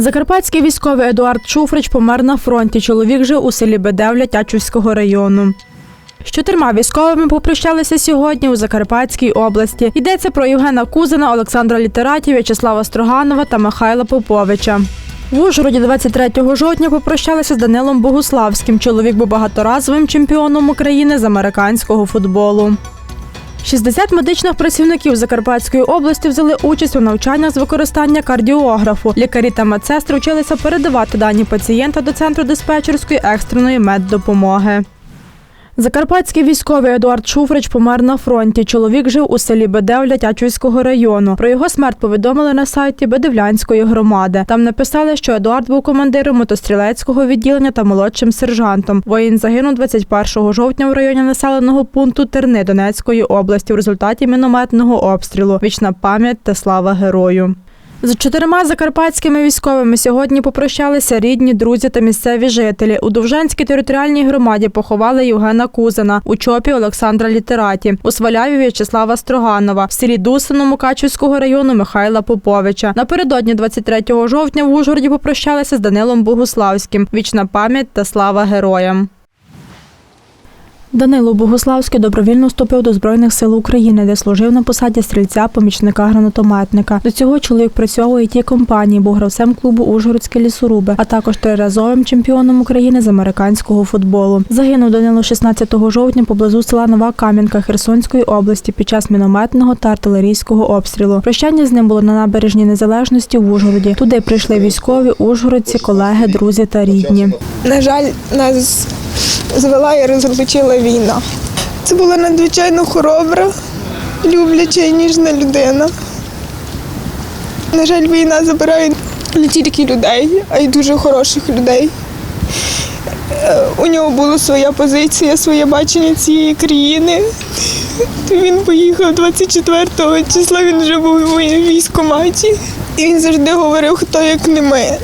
Закарпатський військовий Едуард Шуфрич помер на фронті. Чоловік жив у селі Бедевля Тячівського району. З чотирма військовими попрощалися сьогодні у Закарпатській області. Йдеться про Євгена Кузина, Олександра Літератів, В'ячеслава Строганова та Михайла Поповича. В Ужгороді 23 жовтня попрощалися з Данилом Богуславським. Чоловік був багаторазовим чемпіоном України з американського футболу. 60 медичних працівників Закарпатської області взяли участь у навчаннях з використання кардіографу. Лікарі та медсестри вчилися передавати дані пацієнта до центру диспетчерської екстреної меддопомоги. Закарпатський військовий Едуард Шуфрич помер на фронті. Чоловік жив у селі Бедевля Тячівського району. Про його смерть повідомили на сайті Бедевлянської громади. Там написали, що Едуард був командиром мотострілецького відділення та молодшим сержантом. Воїн загинув 21 жовтня в районі населеного пункту Терни Донецької області в результаті мінометного обстрілу. Вічна пам'ять та слава герою. З чотирма закарпатськими військовими сьогодні попрощалися рідні, друзі та місцеві жителі. У Довжанській територіальній громаді поховали Євгена Кузина, у Чопі Олександра Літераті, у Сваляві В'ячеслава Строганова, в селі Дусино Мукачівського району Михайла Поповича. Напередодні 23 жовтня в Ужгороді попрощалися з Данилом Богуславським. Вічна пам'ять та слава героям. Данило Богуславський добровільно вступив до Збройних сил України, де служив на посаді стрільця помічника гранатометника. До цього чоловік у it компанії, був гравцем клубу Ужгородські лісоруби, а також триразовим чемпіоном України з американського футболу. Загинув Данило 16 жовтня поблизу села Нова Кам'янка Херсонської області під час мінометного та артилерійського обстрілу. Прощання з ним було на набережній незалежності в Ужгороді. Туди прийшли військові, ужгородці, колеги, друзі та рідні. На жаль, нас звела і розлучила війна. Це була надзвичайно хоробра, любляча і ніжна людина. На жаль, війна забирає не тільки людей, а й дуже хороших людей. Е, У нього була своя позиція, своє бачення цієї країни. Він поїхав 24 числа, він вже був у військкоматі. І він завжди говорив, хто як не ми.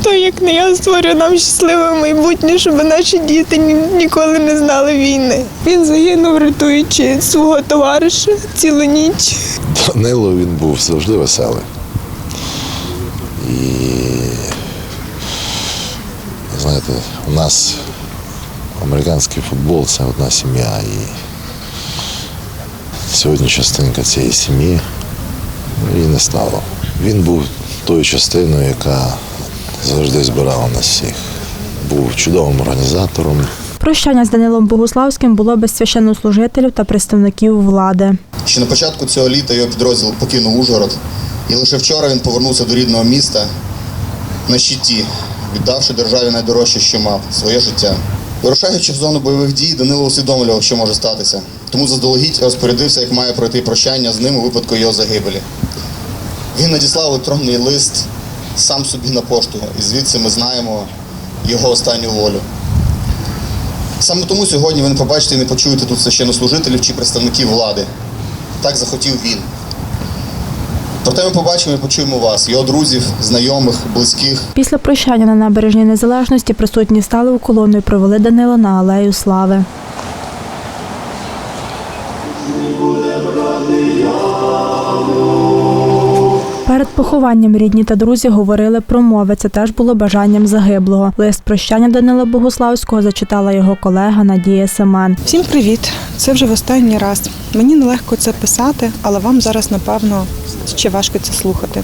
Хто як не я створює нам щасливе майбутнє, щоб наші діти ні- ніколи не знали війни. Він загинув, рятуючи свого товариша цілу ніч. Данило він був завжди веселий. І знаєте, у нас американський футбол це одна сім'я. І сьогодні частинка цієї сім'ї її не стало. Він був тою частиною, яка завжди збирала нас всіх. Був чудовим організатором, Прощання з Данилом Богуславським було без священнослужителів та представників влади. Ще на початку цього літа його підрозділ покинув Ужгород, і лише вчора він повернувся до рідного міста на щиті, віддавши державі найдорожче, що мав своє життя. Вирушаючи в зону бойових дій, Данило усвідомлював, що може статися. Тому заздалегідь розпорядився, як має пройти прощання з ним у випадку його загибелі. Він надіслав електронний лист сам собі на пошту, і звідси ми знаємо його останню волю. Саме тому сьогодні ви не побачите і не почуєте тут священнослужителів чи представників влади. Так захотів він. Проте ми побачимо і почуємо вас, його друзів, знайомих, близьких. Після прощання на набережній незалежності присутні стали у колону і провели Данила на алею слави. Перед похованням рідні та друзі говорили про мови. Це теж було бажанням загиблого. Лист прощання Данила Богуславського зачитала його колега Надія Семен. Всім привіт! Це вже в останній раз. Мені нелегко це писати, але вам зараз, напевно, ще важко це слухати.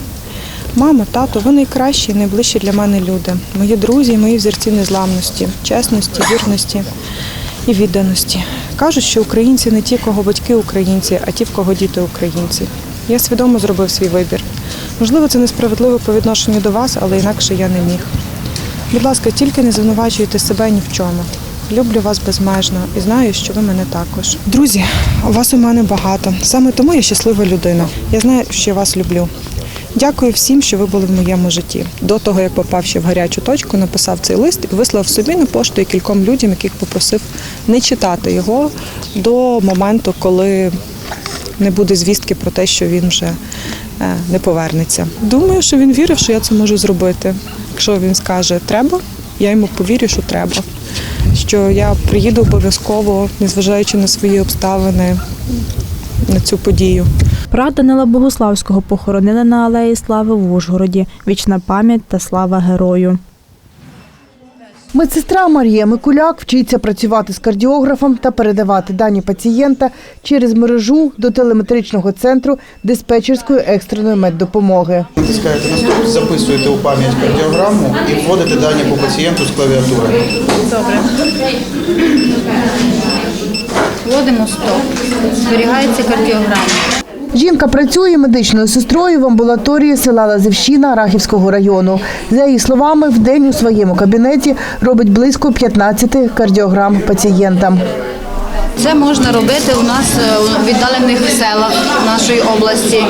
Мамо, тато, ви найкращі і найближчі для мене люди. Мої друзі мої взірці незламності, чесності, вірності і відданості. Кажуть, що українці не ті, кого батьки українці, а ті, в кого діти українці. Я свідомо зробив свій вибір. Можливо, це несправедливо по відношенню до вас, але інакше я не міг. Будь ласка, тільки не звинувачуйте себе ні в чому. Люблю вас безмежно і знаю, що ви мене також. Друзі, вас у мене багато. Саме тому я щаслива людина. Я знаю, що я вас люблю. Дякую всім, що ви були в моєму житті. До того, як попав ще в гарячу точку, написав цей лист і вислав собі на пошту і кільком людям, яких попросив не читати його до моменту, коли не буде звістки про те, що він вже е, не повернеться. Думаю, що він вірив, що я це можу зробити. Якщо він скаже треба, я йому повірю, що треба. Що я приїду обов'язково, незважаючи на свої обставини, на цю подію. Прах Данила Богуславського похоронили на алеї Слави в Ужгороді. Вічна пам'ять та слава герою. Медсестра Марія Микуляк вчиться працювати з кардіографом та передавати дані пацієнта через мережу до телеметричного центру диспетчерської екстреної меддопомоги. Натискаєте на стоп, записуєте у пам'ять кардіограму і вводите дані по пацієнту з клавіатури. Добре. Вводимо стоп. Зберігається кардіограма. Жінка працює медичною сестрою в амбулаторії села Лазівщина Рахівського району. За її словами, в день у своєму кабінеті робить близько 15 кардіограм пацієнтам. Це можна робити у нас е, у віддалених селах нашої області,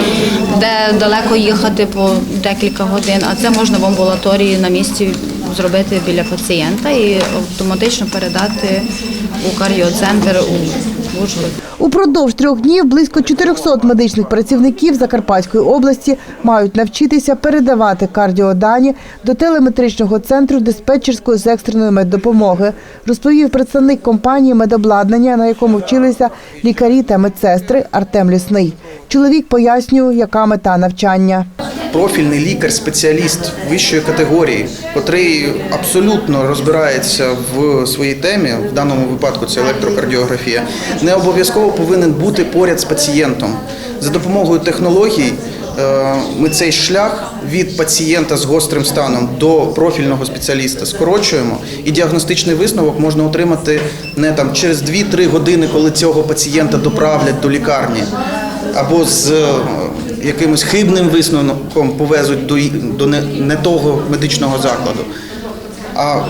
де далеко їхати по декілька годин. А це можна в амбулаторії на місці зробити біля пацієнта і автоматично передати у кардіоцентр у Ужгород. Упродовж трьох днів близько 400 медичних працівників Закарпатської області мають навчитися передавати кардіодані до телеметричного центру диспетчерської з екстреної меддопомоги, розповів представник компанії медобладнання, на якому вчилися лікарі та медсестри Артем Лісний. Чоловік пояснює, яка мета навчання. Профільний лікар, спеціаліст вищої категорії, котрий абсолютно розбирається в своїй темі, в даному випадку це електрокардіографія, не обов'язково повинен бути поряд з пацієнтом. За допомогою технологій е, ми цей шлях від пацієнта з гострим станом до профільного спеціаліста скорочуємо, і діагностичний висновок можна отримати не там через 2-3 години, коли цього пацієнта доправлять до лікарні, або з е, якимось хибним висновком повезуть до, до не, не того медичного закладу. А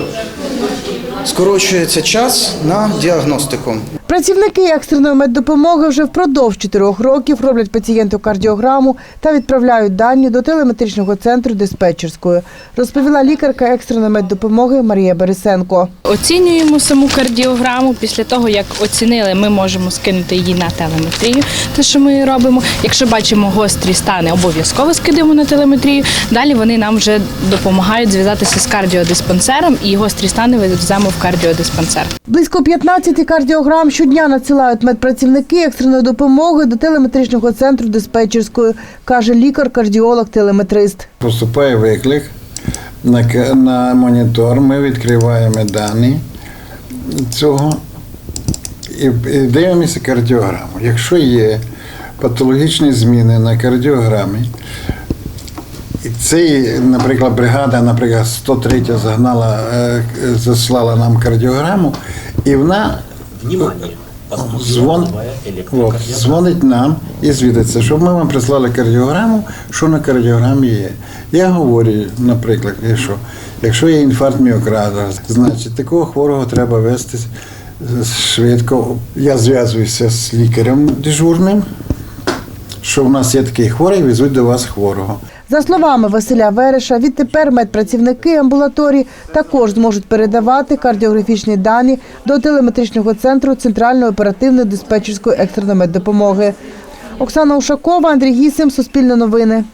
скорочується час на діагностику. Працівники екстреної меддопомоги вже впродовж чотирьох років роблять пацієнту кардіограму та відправляють дані до телеметричного центру диспетчерської, розповіла лікарка екстреної меддопомоги Марія Борисенко. Оцінюємо саму кардіограму. Після того, як оцінили, ми можемо скинути її на телеметрію, те, що ми робимо. Якщо бачимо гострі стани, обов'язково скидаємо на телеметрію. Далі вони нам вже допомагають зв'язатися з кардіодиспансером і гострі стани веземо в кардіодиспансер. Близько 15 кардіограм щодня надсилають медпрацівники екстреної допомоги до телеметричного центру диспетчерської, каже лікар-кардіолог-телеметрист. Поступає виклик на, на монітор, ми відкриваємо дані цього і, і дивимося кардіограму. Якщо є патологічні зміни на кардіограмі, і цей, наприклад, бригада, наприклад, 103 загнала, е, заслала нам кардіограму, і вона Звон, от, дзвонить нам і звідиться, щоб ми вам прислали кардіограму, що на кардіограмі є. Я говорю, наприклад, що, якщо є інфаркт міокарда, значить такого хворого треба вести швидко. Я зв'язуюся з лікарем дежурним, що в нас є такий хворий, везуть до вас хворого. За словами Василя Вереша, відтепер медпрацівники амбулаторії також зможуть передавати кардіографічні дані до телеметричного центру Центральної оперативної диспетчерської екстреної меддопомоги. Оксана Ушакова, Андрій Гісим, Суспільне новини.